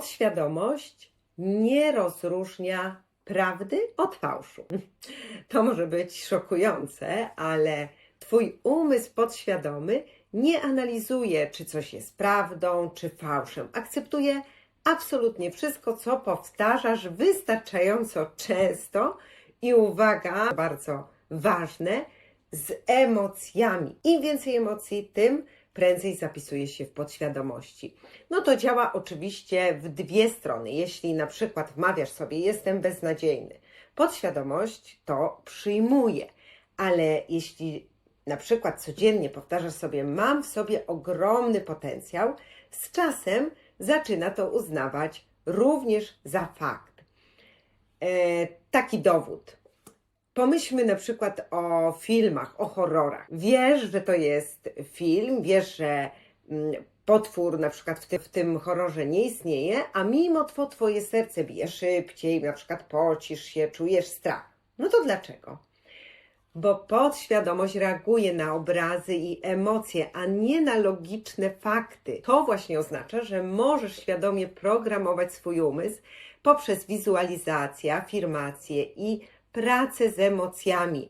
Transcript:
Podświadomość nie rozróżnia prawdy od fałszu. To może być szokujące, ale Twój umysł podświadomy nie analizuje, czy coś jest prawdą, czy fałszem. Akceptuje absolutnie wszystko, co powtarzasz wystarczająco często i uwaga, bardzo ważne, z emocjami. Im więcej emocji, tym prędzej zapisuje się w podświadomości. No to działa oczywiście w dwie strony. Jeśli na przykład wmawiasz sobie, jestem beznadziejny, podświadomość to przyjmuje, ale jeśli na przykład codziennie powtarzasz sobie, mam w sobie ogromny potencjał, z czasem zaczyna to uznawać również za fakt. E, taki dowód. Pomyślmy na przykład o filmach, o horrorach. Wiesz, że to jest film, wiesz, że mm, potwór na przykład w, ty, w tym horrorze nie istnieje, a mimo to twoje serce bije szybciej, na przykład pocisz się, czujesz strach. No to dlaczego? Bo podświadomość reaguje na obrazy i emocje, a nie na logiczne fakty. To właśnie oznacza, że możesz świadomie programować swój umysł poprzez wizualizację, afirmację i pracę z emocjami.